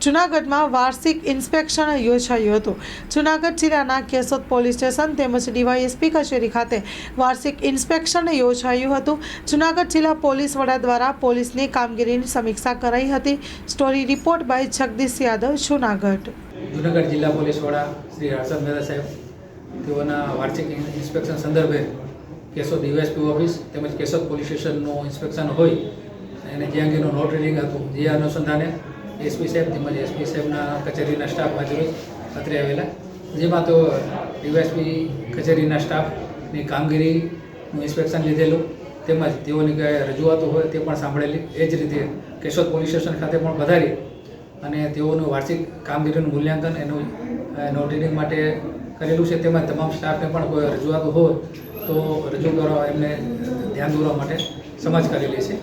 જૂનાગઢમાં વાર્ષિક ઇન્સ્પેક્શન યોજાયું હતું. જૂનાગઢ જિલ્લાના કેશોદ પોલીસ સ્ટેશન તેમજ ડીવાયએસપી કચેરી ખાતે વાર્ષિક ઇન્સ્પેક્શન યોજાયું હતું. જૂનાગઢ જિલ્લા પોલીસ વડા દ્વારા પોલીસની કામગીરીની સમીક્ષા કરાઈ હતી. Story report by Jagdish Yadav, Junagadh. Junagadh જિલ્લા પોલીસ વડા શ્રી હર્ષદ મહેતા સાહેબ, તેઓના વાર્ષિક ઇન્સ્પેક્શન સંદર્ભે કેશોદ ડીવાયએસપી ઓફિસ તેમજ કેશોદ પોલીસ સ્ટેશનનું ઇન્સ્પેક્શન હોય અને જે અંગેનું નોટ રીડિંગ હતું જે અનુસંધાને એસપી સાહેબ તેમજ એસપી સાહેબના કચેરીના સ્ટાફ હાજર અત્રે આવેલા. જેમાં તો ડીવાયસપી કચેરીના સ્ટાફની કામગીરીનું ઇન્સ્પેક્શન લીધેલું. તેમજ તેઓની કઈ રજૂઆતો હોય તે પણ સાંભળેલી. એ જ રીતે કેશોદ પોલીસ સ્ટેશન ખાતે પણ પધારી અને તેઓનું વાર્ષિક કામગીરીનું મૂલ્યાંકન એનું નોટ માટે કરેલું છે. તેમજ તમામ સ્ટાફને પણ કોઈ રજૂઆતો હોય તો રજૂ કરવા એમને ધ્યાન દોરવા માટે સમજ કરેલી છે.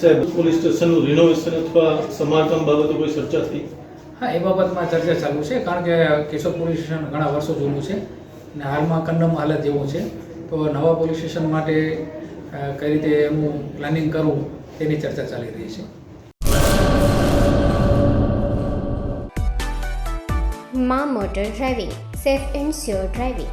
સાહેબ પોલીસ સ્ટેશનનું રિનોવેશન અથવા સમારકામ બાબતે કોઈ ચર્ચા થઈ? હા એ બાબતમાં ચર્ચા ચાલુ છે કારણ કે કેશોદ પોલીસ સ્ટેશન ઘણા વર્ષો જૂનું છે અને હાલમાં કંડમ હાલત જેવું છે. તો નવા પોલીસ સ્ટેશન માટે કઈ રીતે એનું પ્લાનિંગ કરવું તેની ચર્ચા ચાલી રહી છે. મા motor driving safe and sure driving.